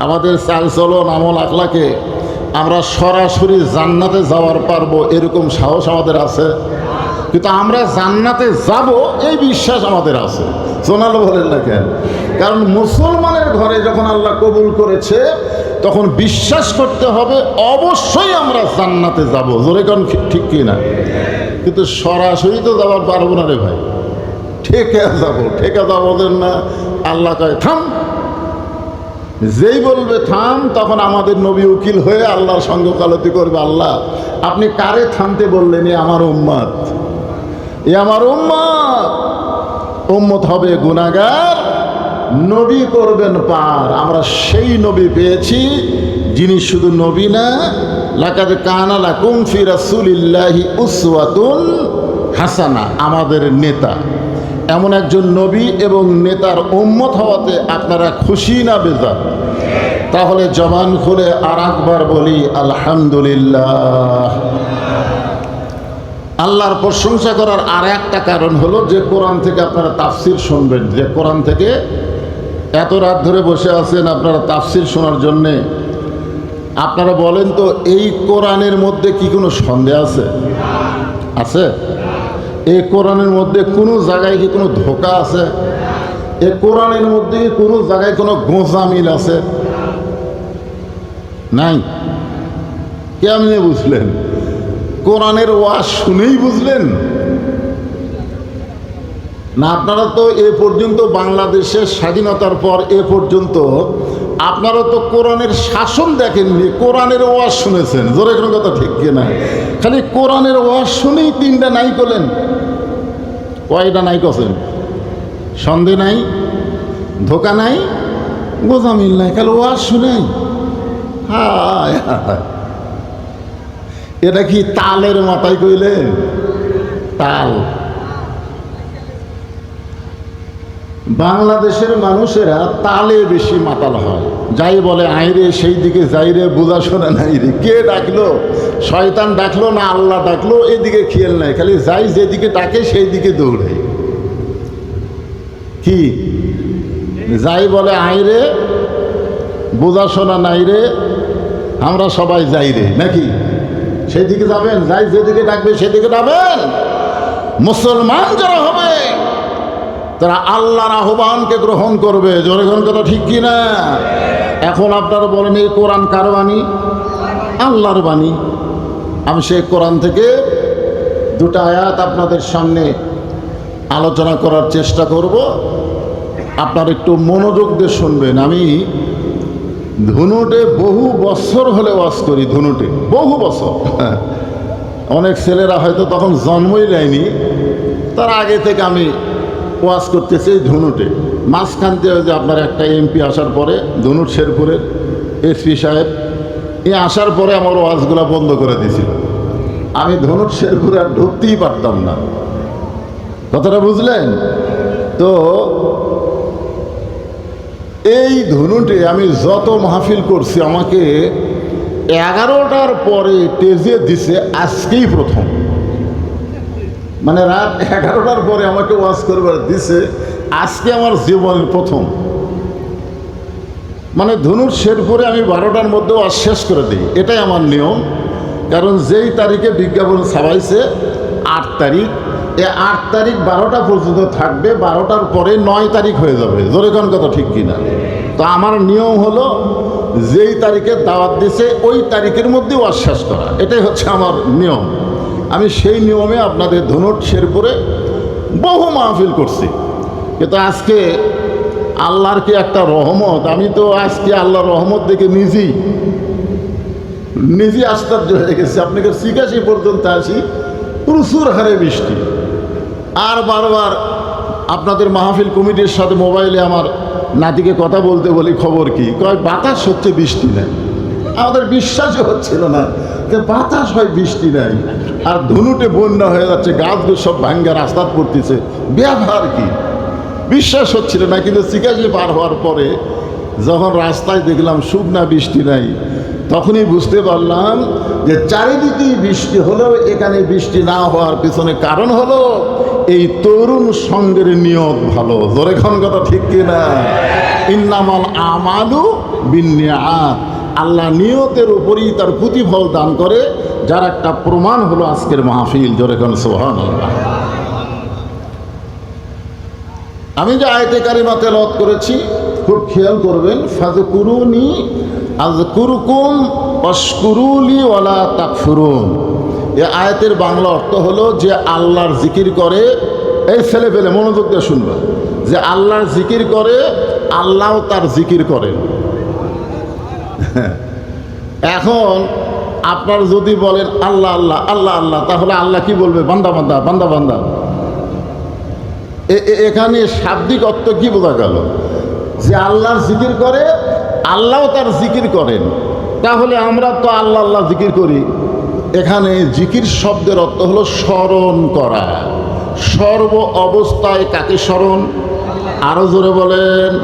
আমাদের চালচলন, আমল আকলাকে আমরা সরাসরি জান্নাতে যাওয়ার পারব এরকম সাহস আমাদের আছে? কিন্তু আমরা জান্নাতে যাব এই বিশ্বাস আমাদের আছে। সোনাল বলেন না কেন? কারণ মুসলমানের ঘরে যখন আল্লাহ কবুল করেছে, তখন বিশ্বাস করতে হবে অবশ্যই আমরা জান্নাতে যাব। জোরে কারণ ঠিক কি না? কিন্তু সরাসরি তো যাওয়ার পারব না রে ভাই। ঠেকে যাব ঠেকে যাব না। আল্লাহ কয়, থাম। যেই বলবে থাম, তখন আমাদের নবী উকিল হয়ে আল্লাহর সঙ্গে কালতি করবে। আল্লাহ, আপনি কারে থামতে বললেন? এ আমার উম্মাদ এ আমার উম্মাদ উম্মত হবে গুনাগার নবী করবেন পার। আমরা সেই নবী পেয়েছি, যিনি শুধু নবী না, লাকাদ কানা লাকুম ফি রাসূলিল্লাহি উসওয়াতুন হাসানা, আমাদের নেতা। এমন একজন নবী এবং নেতার উম্মত হওয়াতে আপনারা খুশি না বেজার? তাহলে জবান খুলে আর একবার বলি, আলহামদুলিল্লাহ। আল্লাহর প্রশংসা করার আর একটা কারণ হলো যে কোরআন থেকে আপনারা তাফসির শুনবেন, যে কোরআন থেকে এত রাত ধরে বসে আছেন আপনারা তাফসির শোনার জন্যে। আপনারা বলেন তো, এই কোরআনের মধ্যে কি কোনো সন্দেহ আছে? আছে? এই কোরআনের মধ্যে কোনো জায়গায় কি কোনো ধোকা আছে? এই কোরআনের মধ্যে কোনো জায়গায় কোনো গোঁজামিল আছে? নাই। কেমনে বুঝলেন? কোরআনের ওয়াজ শুনেই বুঝলেন? না, আপনারা তো এ পর্যন্ত বাংলাদেশের স্বাধীনতার পর এ পর্যন্ত আপনারা তো কোরআনের শাসন দেখেননি, কোরআনের ওয়াজ শুনেছেন। জোরে কোনো কথা ঠিক কিনা খালি কোরআনের ওয়াজ শুনেই তিনটা নাই করলেন। কয়টা নাই কছেন সন্দেহ নাই, ধোকা নাই গোজামিল নাই, খালি ওয়াজ শুনেই। এটা কি তালের মাথায় কইলেন? তাল। বাংলাদেশের মানুষেরা তালে বেশি মাতাল হয়। যাই বলে, আইরে সেই দিকে যাইরে, বোঝা শোনা নাই রে। কে ডাকলো? শয়তান ডাকলো না আল্লাহ ডাকলো? এদিকে খেয়াল নাই। খালি যাই যেদিকে ডাকে সেই দিকে দৌড়ে। কি? যাই বলে, আইরে, বোঝা শোনা নাই রে। আমরা সবাই যাই রে, নাকি? সেদিকে যাবেন, যাই যেদিকে ডাকবে সেদিকে যাবেন। মুসলমান যারা হবে, তারা আল্লাহর আহ্বানকে গ্রহণ করবে। জোরে কোন কথা ঠিক কি না এখন আপনারা বলেন, এই কোরআন কার বাণী? আল্লাহর বাণী। আমি সেই কোরআন থেকে দুটা আয়াত আপনাদের সামনে আলোচনা করার চেষ্টা করব। আপনার একটু মনোযোগ দিয়ে শুনবেন। আমি ধুনুটে বহু বছর হলে ওয়াজ করি, ধুনুটে, বহু বছর। হ্যাঁ। অনেক ছেলেরা হয়তো তখন জন্মই নেয়নি। তার আগে থেকে আমি ওয়াজ করতেছি ধুনুটে। মাঝখান দিয়ে যে আপনার একটা এমপি আসার পরে, ধনুট শেরপুরের এসপি সাহেব, এ আসার পরে আমার ওয়াজগুলো বন্ধ করে দিয়েছিল। আমি ধনুট শেরপুরে আর ঢুকতেই পারতাম না। কথাটা বুঝলেন? তো এই ধনুটে আমি যত মাহফিল করছি, আমাকে এগারোটার পরে টেজে দিছে, আজকেই প্রথম। মানে রাত এগারোটার পরে আমাকে ওয়াজ করবার দিছে, আজকে আমার জীবনের প্রথম। মানে ধনুর শেরপুরে আমি বারোটার মধ্যে ওয়াজ শেষ করে দিই, এটাই আমার নিয়ম। কারণ যেই তারিখে বিজ্ঞাপন ছাপাইছে, আট তারিখ এ আট তারিখ বারোটা পর্যন্ত থাকবে, বারোটার পরে নয় তারিখ হয়ে যাবে। জোরে কোন কথা ঠিক কিনা? তো আমার নিয়ম হলো, যেই তারিখে দাওয়াত দিছে, ওই তারিখের মধ্যে ওয়াজ করা। এটাই হচ্ছে আমার নিয়ম। আমি সেই নিয়মে আপনাদের ধনুট শেরপুরে বহু মাহফিল করছি। কিন্তু আজকে আল্লাহর কি একটা রহমত? আমি তো আজকে আল্লাহর রহমত দেখে নিজেই নিজে আশ্চর্য হয়ে গেছি। আপনাকে শিকাশি পর্যন্ত আসি, প্রচুর হারে বৃষ্টি। আর বারবার আপনাদের মাহফিল কমিটির সাথে মোবাইলে আমার নাতিকে কথা বলতে বলি, খবর কি? কয়, বাতাস হচ্ছে, বৃষ্টি নেই। আমাদের বিশ্বাসই হচ্ছিল না যে বাতাস হয়, বৃষ্টি নাই। আর ধনুটে বন্যা হয়ে যাচ্ছে, গাছগুলো সব ভাঙ্গা রাস্তা পড়তেছে। ব্যবহার কি? বিশ্বাস হচ্ছিল না, কিন্তু চিকাশি পার হওয়ার পরে যখন রাস্তায় দেখলাম শুকনা বৃষ্টি নাই তখনই বুঝতে পারলাম যে চারিদিকেই বৃষ্টি হলেও এখানে বৃষ্টি না হওয়ার পিছনে কারণ হলো এই তরুণ সঙ্গের নিয়ত ভালো। জোরে খান কথা ঠিক কিনা? ইন্নামাল আমালু বিনিয়াত আল্লাহ নিয়তের উপরই তার প্রতিফল দান করে, যার একটা প্রমাণ হলো আজকের মাহফিল। জোরে কোন সোহান আমি যে আয়তে কারিমা তেলাওয়াত করেছি, খুব খেয়াল করবেন ফাজে কুরুনি আজ কুরুকুম অস্কুরুলি ওয়ালা তাকফুরুন। এ আয়াতের বাংলা অর্থ হলো যে আল্লাহর জিকির করে, এই ছেলে পেলে মনোযোগ দিয়ে শুনবে, যে আল্লাহর জিকির করে, আল্লাহ তার জিকির করেন। এখন আপনার যদি বলেন, আল্লাহ আল্লাহ আল্লাহ আল্লাহ, তাহলে আল্লাহ কি বলবে? বান্দা বান্দা বান্দা বান্দা। এখানে শাব্দিক অর্থ কি বোঝা গেল? যে আল্লাহর জিকির করে আল্লাহ তার জিকির করেন। তাহলে আমরা তো আল্লাহ আল্লাহ জিকির করি। এখানে জিকির শব্দের অর্থ হলো স্মরণ করা। সর্ব অবস্থায় কাকে স্মরণ? আরও জোরে বলেন।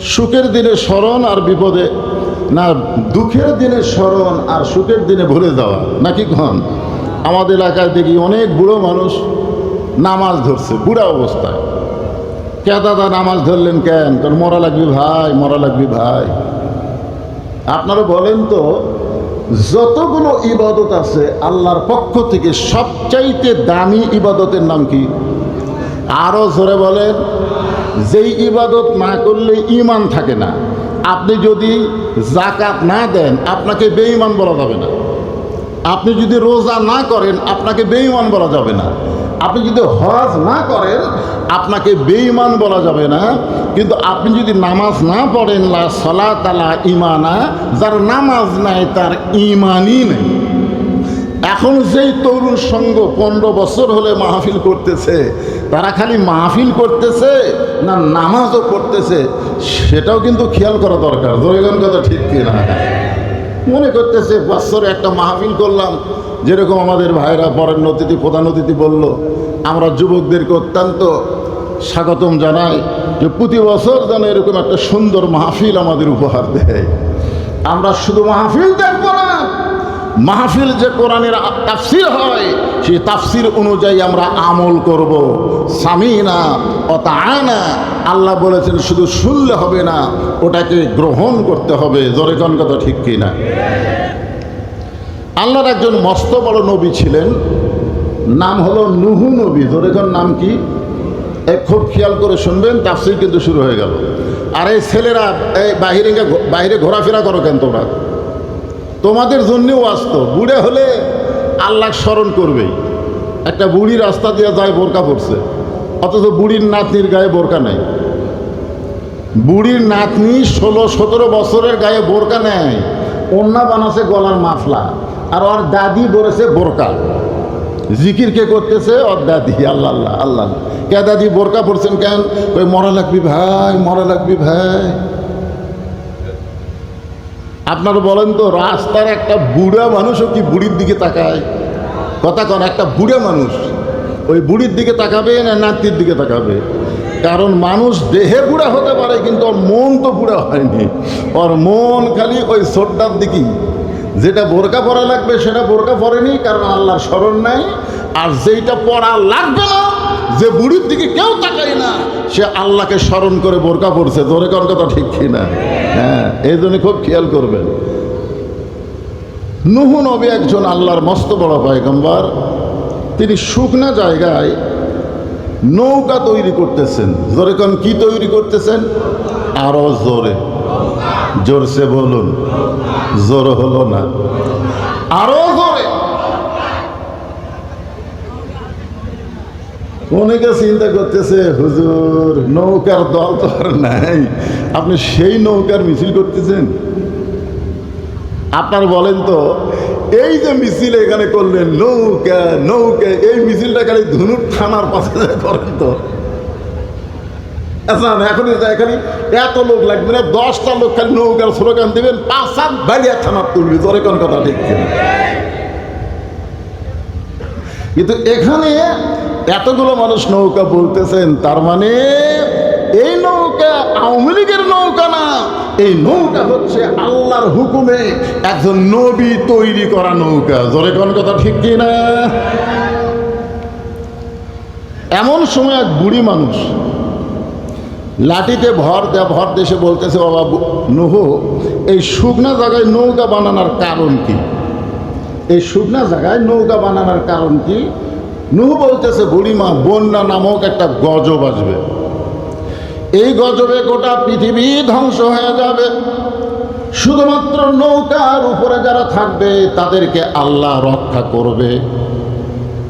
সুখের দিনে স্মরণ আর বিপদে, না, দুঃখের দিনে স্মরণ আর সুখের দিনে ভুলে যাওয়া। নাকি কন? আমাদের এলাকায় দেখি অনেক বুড়ো মানুষ নামাজ ধরছে, বুড়া অবস্থায়। কে দাদা নামাজ ধরলেন কেন? কারণ মরা লাগবি ভাই, মরা লাগবি ভাই। আপনারা বলেন তো, যতগুলো ইবাদত আছে, আল্লাহর পক্ষ থেকে সবচাইতে দামি ইবাদতের নাম কি? আরও জোরে বলেন, যেই ইবাদত না করলে ইমান থাকে না। আপনি যদি জাকাত না দেন, আপনাকে বেঈমান বলা যাবে না। আপনি যদি রোজা না করেন, আপনাকে বেঈমান বলা যাবে না। আপনি যদি হজ না করেন, আপনাকে বেঈমান বলা যাবে না। কিন্তু আপনি যদি নামাজ না পড়েন, লা সলা তালা ইমানা যার নামাজ নাই, তার ইমানই নেই। এখন যেই তরুণ সঙ্গ পনেরো বছর হলে মাহফিল করতেছে, তারা খালি মাহফিল করতেছে না নামাজও করতেছে সেটাও কিন্তু খেয়াল করা দরকার। জয়গান কথা ঠিক কিনা? মনে করতেছে, বছরে একটা মাহফিল করলাম যেরকম আমাদের ভাইরা পরের অতিথি, প্রধান অতিথি বলল, আমরা যুবকদেরকে অত্যন্ত স্বাগতম জানাই যে প্রতি বছর যেন এরকম একটা সুন্দর মাহফিল আমাদের উপহার দেয়। আমরা শুধু মাহফিল দেখব না, মাহফিল যে কোরআনের তাফসির হয়, সেই তাফসির অনুযায়ী আমরা আমল করব। সামিনা অতায়না আল্লাহ বলেছেন শুধু শুনলে হবে না, ওটাকে গ্রহণ করতে হবে। জোরে কোন কথা ঠিক কিনা? আল্লাহর একজন মস্ত বড় নবী ছিলেন। নাম হলো নুহু নবী। কোন নাম কি? এই খুব খেয়াল করে শুনবেন, তাফসির কিন্তু শুরু হয়ে গেল। আর এই ছেলেরা, এই বাহিরে বাইরে ঘোরাফেরা করো কেন তোমরা? তোমাদের জন্যেও আসত। বুড়ে হলে আল্লাহ স্মরণ করবেই। একটা বুড়ি রাস্তা দিয়ে যায়, বোরকা পড়ছে অথচ বুড়ির নাতনির গায়ে বোরকা নেই। বুড়ির নাতনি ষোলো সতেরো বছরের গায়ে বোরকা নেয়। অন্যা বানাছে গলার মাফলা। আর ওর দাদি বলেছে বোরকা। জিকির কে করতেছে? ওর দাদি, আল্লাহ আল্লাহ আল্লাহ। কে দাদি বোরকা পড়ছেন কেন? ওই মরা লাগবি ভাই, মরা লাগবি ভাই। আপনারা বলেন তো, রাস্তার একটা বুড়া মানুষও কি বুড়ির দিকে তাকায়? কথা কন, একটা বুড়া মানুষ ওই বুড়ির দিকে তাকাবে না নাতির দিকে তাকাবে? কারণ মানুষ দেহে বুড়া হতে পারে, কিন্তু ওর মন তো বুড়া হয়নি। ওর মন খালি ওই ছোটটার দিকেই। যেটা বোরকা পরা লাগবে সেটা বোরকা পরেনি, কারণ আল্লাহর স্মরণ নাই। আর যেইটা পড়া লাগবে না, যে বুড়ির দিকে কেউ তাকায় না, সে আল্লাহকে স্মরণ করে বোরকা পড়ছে জোরে কোন কথা ঠিক কিনা? হ্যাঁ এই জন্য খুব খেয়াল করবেন। নুহু নবী একজন আল্লাহর মস্ত বড় পায়গম্বার। তিনি শুকনা জায়গায় নৌকা তৈরি করতেছেন। জোরে কোন, কি তৈরি করতেছেন? আরও জোরে। জোরসে বলুন, জোর হলো না। আরও জোরে। অনেকে চিন্তা করতেছে, হুজুর, নৌকার দল তো আর নাই। আপনি সেই নৌকার মিছিল করতেছেন? আপনার বলেন তো, এই যে মিছিল এখানে করলেন, নৌকা নৌকা, এই মিছিলটা খালি ধনুর থানার পাশে করেন তো। আচ্ছা এখন এখানে এত লোক লাগবে না, দশটা লোক খালি নৌকার স্লোগান দিবেন পাঁচ সাত বাড়িয়া থানার তুলবি তোর কোন কথা ঠিক কিনা? কিন্তু এখানে এতগুলো মানুষ নৌকা বলতেছেন, তার মানে এই নৌকা আওয়ামী লীগের নৌকা না, এই নৌকা হচ্ছে আল্লাহর হুকুমে একজন নবী তৈরি করা নৌকা, জোরে কোন কথা ঠিক কি না এমন সময় এক বুড়ি মানুষ লাঠিতে ভর দেয়া, ভর দেশে বলতেছে, বাবা নুহু, এই শুকনা জায়গায় নৌকা বানানোর কারণ কি? এই শুকনা জায়গায় নৌকা বানানোর কারণ কি? নুহু বলতেছে বুড়িমা বন্যা নামক একটা গজব আসবে। এই গজবে গোটা পৃথিবী ধ্বংস হয়ে যাবে। শুধুমাত্র নৌকার উপরে যারা থাকবে, তাদেরকে আল্লাহ রক্ষা করবে।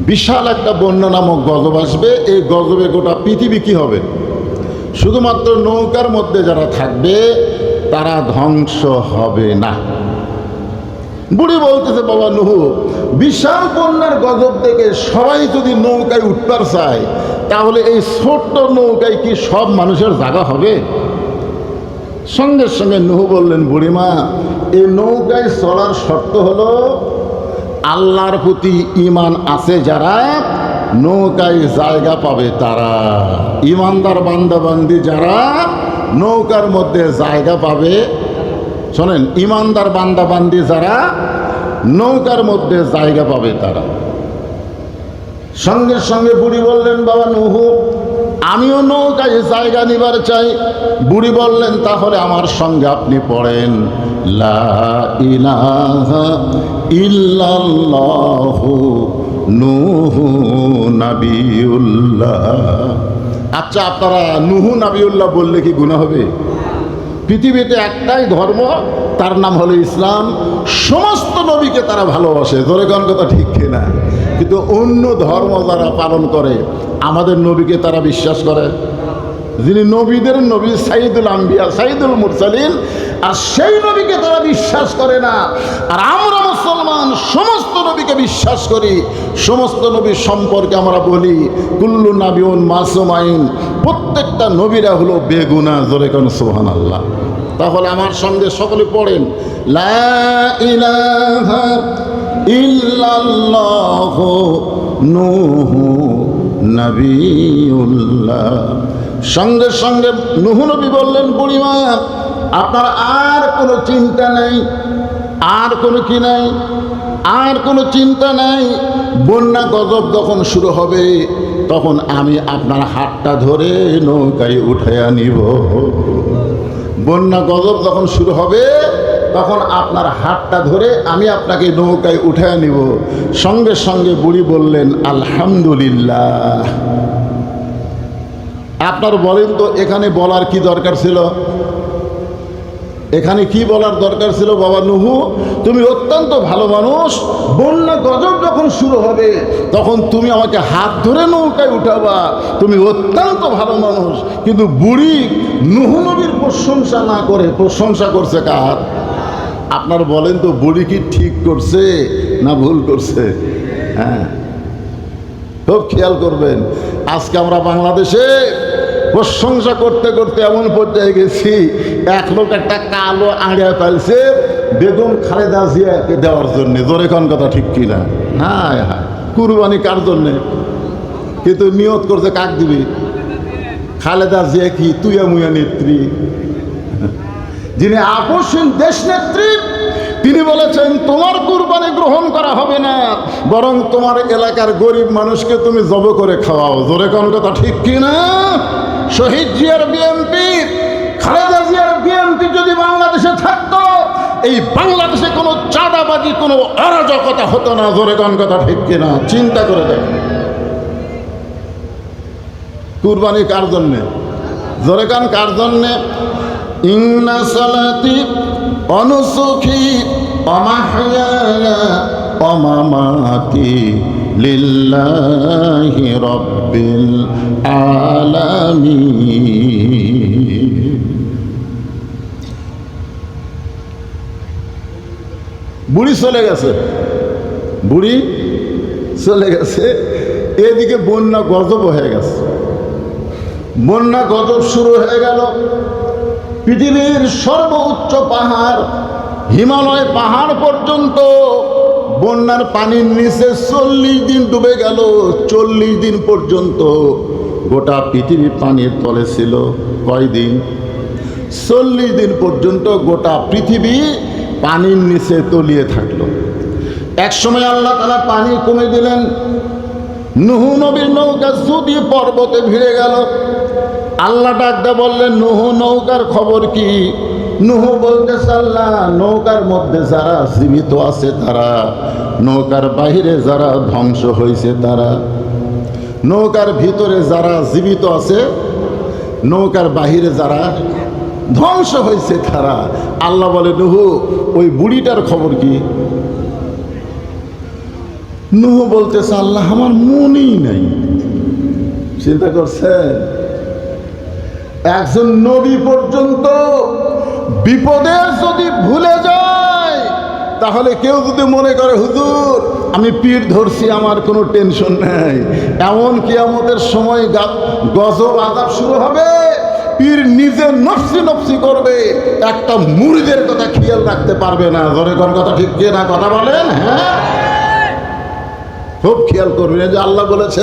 বিশাল একটা বন্যা নামক গজব আসবে। এই গজবে গোটা পৃথিবী কি হবে? শুধুমাত্র নৌকার মধ্যে যারা থাকবে, তারা ধ্বংস হবে না। বুড়ি বলতেছে, বাবা নুহু, বিশাল বন্যার গজব থেকে সবাই যদি নৌকায় উঠবার চায়, তাহলে এই ছোট্ট নৌকায় কি সব মানুষের জায়গা হবে? সঙ্গে সঙ্গে নুহু বললেন, বুড়িমা, এই নৌকায় চলার শর্ত হলো, আল্লাহর প্রতি ইমান আছে যারা নৌকায় জায়গা পাবে তারা। ইমানদার বান্দাবান্দি যারা নৌকার মধ্যে জায়গা পাবে। শোনেন, ইমানদার বান্দাবান্দি যারা নৌকার মধ্যে জায়গা পাবে তারা। সঙ্গে সঙ্গে বুড়ি বললেন, বাবা নুহু, আমিও নৌকায় জায়গা নিবার চাই। বুড়ি বললেন, তাহলে আমার সঙ্গে আপনি পড়েন। নুহু নাবিউল্লাহ। আচ্ছা আপনারা নুহু নাবিউল্লাহ বললে কি গুণা হবে? পৃথিবীতে একটাই ধর্ম, তার নাম হলো ইসলাম। সমস্ত নবীকে তারা ভালোবাসে। ধরে কোন কথা ঠিক কিনা? কিন্তু অন্য ধর্ম যারা পালন করে, আমাদের নবীকে তারা বিশ্বাস করে। যিনি নবীদের নবী, সাইদুল আম্বিয়া, সাইদুল মুরসালিন আর সেই নবীকে তারা বিশ্বাস করে না। আর আমরা মুসলমান, সমস্ত নবীকে বিশ্বাস করি। সমস্ত নবীর সম্পর্কে আমরা বলি, কুল্লু নাবিউন মাসুমাইন, প্রত্যেকটা নবীরা হলো বেগুনা, জোরে কোন সোহান আল্লাহ তাহলে আমার সঙ্গে সকলে পড়েন, লা নূহু সঙ্গে সঙ্গে নুহু নবী বললেন, বুড়িমা আপনার আর কোনো চিন্তা নেই, আর কোনো কি নাই, আর কোনো চিন্তা নাই। বন্যা গজব যখন শুরু হবে, তখন আমি আপনার হাতটা ধরে নৌকায় উঠাইয়া নিব। বন্যা গজব যখন শুরু হবে, তখন আপনার হাতটা ধরে আমি আপনাকে নৌকায় উঠাইয়া নিব। সঙ্গে সঙ্গে বুড়ি বললেন, আলহামদুলিল্লাহ। আপনার বলেন তো, এখানে বলার কি দরকার ছিল? এখানে কি বলার দরকার ছিল? বাবা নুহু, তুমি অত্যন্ত ভালো মানুষ। বন্যা গজব যখন শুরু হবে, তখন তুমি আমাকে হাত ধরে নৌকায় উঠাবা। তুমি অত্যন্ত ভালো মানুষ। কিন্তু বুড়ি নুহু নবীর প্রশংসা না করে, প্রশংসা করছে কার? আপনার বলেন তো, বুড়ি কি ঠিক করছে না ভুল করছে? হ্যাঁ। খুব খেয়াল করবেন। আজকে আমরা বাংলাদেশে প্রশংসা করতে করতে এমন পর্যায়ে গেছি, এক লোক একটা কালো আড়িয়া পাইছে বেগম খালেদা জিয়াকে দেওয়ার জন্য। জোরে কোন কথা, ঠিক কিনা হ্যাঁ হ্যাঁ কুরবানি কার জন্যে? কিন্তু নিয়ত করছে, কাক দিবি? খালেদা জিয়া কি তুইয়া মুয়া নেত্রী? যিনি আকর্ষণ দেশ নেত্রী, তিনি বলেছেন, তোমার কুরবানি গ্রহণ করা হবে না, বরং তোমার এলাকার গরিব মানুষকে তুমি জব করে খাওয়াও। জোরে কোন কথা, ঠিক কি না? শহীদ জিয়ার বিএমপি খালেদা জিয়ার বিএমপি যদি বাংলাদেশে থাকতো, এই বাংলাদেশে কোনো চাঁদাবাজি, কোনো অরাজকতা হতো না। জোরে কোন কথা ঠিক কিনা? চিন্তা করে দেখ। কুরবানি কার জন্যে? জোরে কান কার জন্যে? ইন্না সালাতি অনুসুখী অমাহয়ায়া অমামাতি লিল্লাহি রব্বিল আলামিন। বুড়ি চলে গেছে। বুড়ি চলে গেছে। এদিকে বন্যা গজব হয়ে গেছে। বন্যা গজব শুরু হয়ে গেল। পৃথিবীর সর্বোচ্চ পাহাড়, হিমালয় পাহাড় পর্যন্ত বন্যার পানির নিচে চল্লিশ দিন ডুবে গেল। চল্লিশ দিন পর্যন্ত গোটা পৃথিবী পানির তলে ছিল। কয়দিন? চল্লিশ দিন পর্যন্ত গোটা পৃথিবী পানির নিচে তলিয়ে থাকল। একসময় আল্লাহ তালা পানি কমে দিলেন। নুহু নবীর নৌকা সুদি পর্বতে ভিড়ে গেল। আল্লাহ ডাকতে বললেন, নুহু, নৌকার খবর কি? নুহু বলতে আল্লাহ নৌকার মধ্যে যারা জীবিত আছে তারা, নৌকার বাইরে যারা ধ্বংস হয়েছে তারা, নৌকার ভিতরে যারা জীবিত আছে, নৌকার বাহিরে যারা ধ্বংস হয়েছে তারা। আল্লাহ বলে, নুহু, ওই বুড়িটার খবর কি? নুহ বলতেছে আল্লাহ আমার মনই নাই। চিন্তা করছেন? একজন নবী পর্যন্ত বিপদে যদি ভুলে যায়, তাহলে কেউ যদি মনে করে, হুজুর, আমি পীর ধরছি, আমার কোনো টেনশন নেই। এমন কিয়ামতের সময় গা- গজব আজাব শুরু হবে। পীর নিজে নফসি নফসি করবে। একটা মুড়িদের কথা খেয়াল রাখতে পারবে না। জোরে কোন কথা ঠিক কে না কথা বলেন হ্যাঁ? খুব খেয়াল করবেন। এই যে আল্লাহ বলেছে